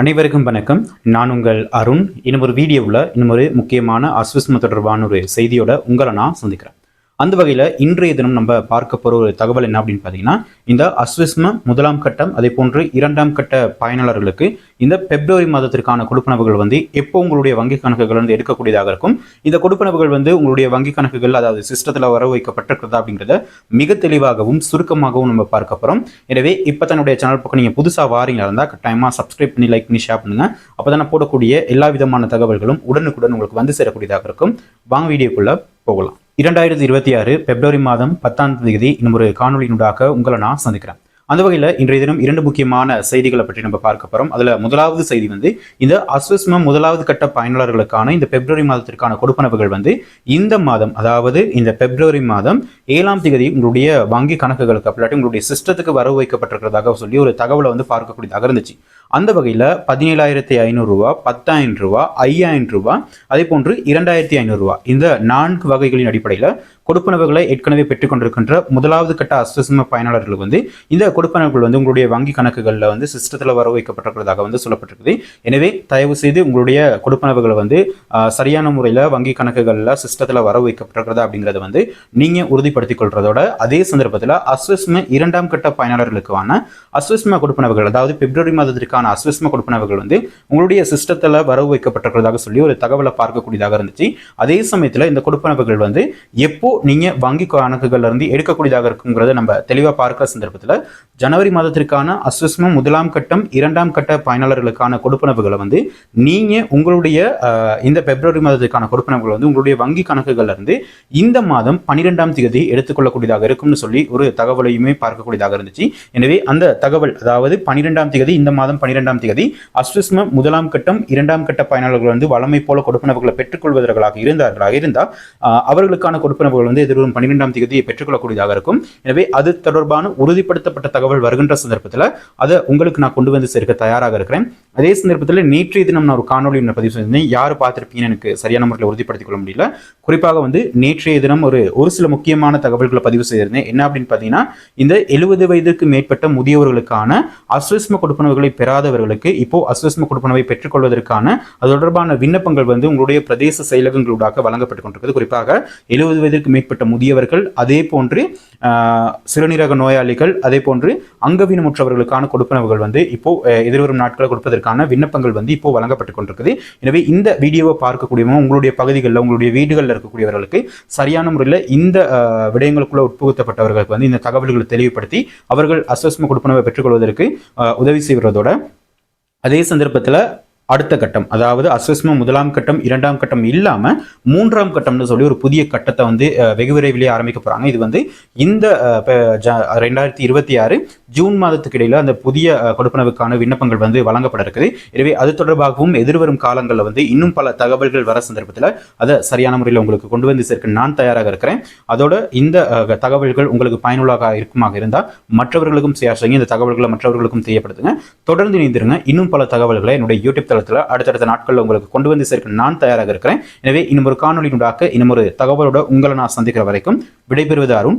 அனைவருக்கும் வணக்கம். நான் உங்கள் அருண். இன்னும் ஒரு வீடியோவில் இன்னும் ஒரு முக்கியமான அஸ்விஸ்ம தொடர்பான ஒரு செய்தியோட உங்களை நான் சந்திக்கிறேன். அந்த வகையில் இன்றைய தினம் நம்ம பார்க்க போகிற ஒரு தகவல் என்ன அப்படின்னு பார்த்தீங்கன்னா இந்த அஸ்விஸ்ம முதலாம் கட்டம் அதே போன்று இரண்டாம் கட்ட பயனாளர்களுக்கு இந்த பிப்ரவரி மாதத்திற்கான கொடுப்பனவுகள் வந்து எப்போ உங்களுடைய வங்கி கணக்குகள் வந்து எடுக்கக்கூடியதாக இருக்கும் இந்த கொடுப்பனவுகள் வந்து உங்களுடைய வங்கி கணக்குகள் அதாவது சிஸ்டத்தில் வர வைக்கப்பட்டிருக்கிறதா அப்படிங்கிறத மிக தெளிவாகவும் சுருக்கமாகவும் நம்ம பார்க்க போகிறோம் எனவே இப்போ தன்னுடைய சேனல் பக்கம் நீங்கள் புதுசாக வாரீங்களா இருந்தால் கட்டாயமாக சப்ஸ்கிரைப் பண்ணி லைக் பண்ணி ஷேர் பண்ணுங்க. அப்போ தான் போடக்கூடிய எல்லா விதமான தகவல்களும் உடனுக்குடன் உங்களுக்கு வந்து சேரக்கூடியதாக இருக்கும். வாங்க வீடியோக்குள்ளே போகலாம். இரண்டாயிரத்தி இருபத்தி ஆறு பிப்ரவரி மாதம் பத்தாம் தேதி இன்னும் ஒரு காணொலியினூடாக உங்களை நான் சந்திக்கிறேன். அந்த வகையில் இன்றைய தினம் இரண்டு முக்கியமான செய்திகளை பற்றி நம்ம பார்க்க போகிறோம் அதில் முதலாவது செய்தி வந்து இந்த அஸ்வஸ்மம் முதலாவது கட்ட பயனாளர்களுக்கான இந்த பிப்ரவரி மாதத்திற்கான கொடுப்பனவுகள் வந்து இந்த மாதம் அதாவது இந்த பிப்ரவரி மாதம் ஏழாம் தேதி உங்களுடைய வங்கி கணக்குகளுக்கு அப்படி உங்களுடைய சிஸ்டத்துக்கு வரவு வைக்கப்பட்டிருக்கிறதாக சொல்லி ஒரு தகவலை வந்து பார்க்கக்கூடியதாக இருந்துச்சு அந்த வகையில் பதினேழாயிரத்தி ஐநூறுரூவா பத்தாயிரம் ரூபா ஐயாயிரம் ரூபா அதே போன்று இரண்டாயிரத்தி ஐநூறுரூவா இந்த நான்கு வகைகளின் அடிப்படையில் கொடுப்பனவுகளை ஏற்கனவே பெற்றுக்கொண்டிருக்கின்ற முதலாவது கட்ட அஸ்வசம பயனாளர்கள் வந்து இந்த கொடுப்பனவுகள் வந்து உங்களுடைய வங்கி கணக்குகளில் வந்து சிஸ்டத்தில் வர வைக்கப்பட்டிருக்கிறதாக வந்து சொல்லப்பட்டிருக்குது. எனவே தயவு செய்து உங்களுடைய கொடுப்பனவுகளை வந்து சரியான முறையில் வங்கி கணக்குகளில் சிஸ்டத்தில் வர வைக்கப்பட்டிருக்கிறதா அப்படிங்கிறத வந்து நீங்கள் உறுதிப்படுத்திக் கொள்றதோட அதே சந்தர்ப்பத்தில் அஸ்விஸ்ம இரண்டாம் கட்ட பயனாளர்களுக்கான அஸ்விஸ்ம கொடுப்பனவுகள் அதாவது பிப்ரவரி மாதத்திற்கான அஸ்விஸ்ம கொடுப்பனவுகள் வந்து உங்களுடைய சிஸ்டத்தில் வரவு வைக்கப்பட்டிருக்கிறதாக சொல்லி ஒரு தகவலை பார்க்கக்கூடியதாக இருந்துச்சு. அதே சமயத்தில் இந்த கொடுப்பனவுகள் வந்து எப்போ நீங்கள் வங்கி கணக்குகள்லேருந்து எடுக்கக்கூடியதாக இருக்குங்கிறத நம்ம தெளிவாக பார்க்கிற சந்தர்ப்பத்தில் ஜனவரி மாதத்திற்கான அஸ்வஸ்மம் முதலாம் கட்டம் இரண்டாம் கட்ட பயனாளர்களுக்கான கொடுப்பனவுகளை வந்து நீங்கள் உங்களுடைய இந்த பிப்ரவரி மாதத்திற்கான கொடுப்பனவுகள் வந்து உங்களுடைய வங்கி கணக்குகள்லேருந்து இந்த மாதம் பன்னிரெண்டாம் தேதி எடுத்துக்கொள்ளக்கூடியதாக இருக்கும்னு சொல்லி ஒரு தகவலையுமே பார்க்கக்கூடியதாக இருந்துச்சு. எனவே அந்த தகவல் அதாவது பன்னிரெண்டாம் தேதி இந்த மாதம் பன்னிரெண்டாம் தேதி அஸ்விஸ்ம முதலாம் கட்டம் இரண்டாம் கட்ட பயனாளர்கள் வந்து வளமை போல கொடுப்பனவுகளை பெற்றுக்கொள்வதற்காக இருந்தார்களாக இருந்தால் அவர்களுக்கான கொடுப்பனவுகள் வந்து எதிர்வரும் பன்னிரெண்டாம் தேதியை பெற்றுக்கொள்ளக்கூடியதாக இருக்கும். எனவே அது தொடர்பான உறுதிப்படுத்தப்பட்ட தகவல் வருகின்ற சந்தர்ப்பத்தில் அதை உங்களுக்கு நான் கொண்டு வந்து சேர்க்க தயாராக இருக்கிறேன். அதே சந்தர்ப்பத்தில் நேற்றைய தினம் நான் ஒரு காணொலி ஒன்று பதிவு செஞ்சிருந்தேன். யார் பார்த்திருப்பீங்கன்னு எனக்கு சரியான முறையில் உறுதிப்படுத்திக் கொள்ள முடியல. குறிப்பாக வந்து நேற்றைய தினம் ஒரு ஒரு சில முக்கியமான தகவல்களை பதிவு செய்திருந்தேன். என்ன அப்படின்னு பார்த்தீங்கன்னா இந்த எழுபது வயதுக்கு மேற்பட்ட முதியவர்களுக்கான அஸ்வஸ்ம கொடுப்பனவுகளை பெறாதவர்களுக்கு இப்போ அஸ்வஸ்ம கொடுப்பனவை பெற்றுக்கொள்வதற்கான அது தொடர்பான விண்ணப்பங்கள் வந்து உங்களுடைய பிரதேச செயலகங்களூடாக வழங்கப்பட்டு கொண்டிருக்கிறது. குறிப்பாக எழுபது வயதிற்கு மேற்பட்ட முதியவர்கள் அதே போன்று சிறுநீரக நோயாளிகள் அதே போன்று அங்கவீனமுற்றவர்களுக்கான கொடுப்பனவுகள் வந்து இப்போ எதிர்வரும் நாட்களை கொடுப்பதற்கான விண்ணப்பங்கள் வந்து இப்போ வழங்கப்பட்டு கொண்டிருக்குது. எனவே இந்த வீடியோவை பார்க்கக்கூடியவங்க உங்களுடைய பகுதிகளில் உங்களுடைய வீடுகளில் இருக்கக்கூடியவர்களுக்கு சரியான முறையில் இந்த விடயங்களுக்குள்ள உட்புகுத்தப்பட்டவர்களுக்கு வந்து இந்த தகவல்களை தெளிவுபடுத்தி அவர்கள் அஸ்வஸ்ம கொடுப்பனவை பெற்றுக்கொள்வதற்கு உதவி செய்வதோட அதே சந்தர்ப்பத்தில் அடுத்த கட்டம் அதாவது அஸ்வஸ்ம முதலாம் கட்டம் இரண்டாம் கட்டம் இல்லாமல் மூன்றாம் கட்டம்னு சொல்லி ஒரு புதிய கட்டத்தை வந்து வெகு விரைவிலே ஆரம்பிக்க போகிறாங்க இது வந்து இந்த ரெண்டாயிரத்தி இருபத்தி ஆறு ஜூன் மாதத்துக்கு இடையில் அந்த புதிய கொடுப்பனவுக்கான விண்ணப்பங்கள் வந்து வழங்கப்பட இருக்குது. எனவே அது தொடர்பாகவும் எதிர்வரும் காலங்களில் வந்து இன்னும் பல தகவல்கள் வர சந்தர்ப்பத்தில் அதை சரியான முறையில் உங்களுக்கு கொண்டு வந்து சேர்க்க நான் தயாராக இருக்கிறேன். அதோட இந்த தகவல்கள் உங்களுக்கு பயனுள்ளதாக இருக்குமாக இருந்தால் மற்றவர்களுக்கும் ஷேர் இந்த தகவல்களை மற்றவர்களுக்கும் தெரியப்படுத்துங்க. தொடர்ந்து இணைந்திருங்க. இன்னும் பல தகவல்களை என்னுடைய யூடியூப் இணையதளத்தில் அடுத்தடுத்த நாட்களில் உங்களுக்கு கொண்டு வந்து சேர்க்க நான் தயாராக இருக்கிறேன். எனவே இன்னும் ஒரு காணொலி இன்னும் ஒரு தகவலோட உங்களை நான் சந்திக்கிற வரைக்கும் விடைபெறுவது அருண்.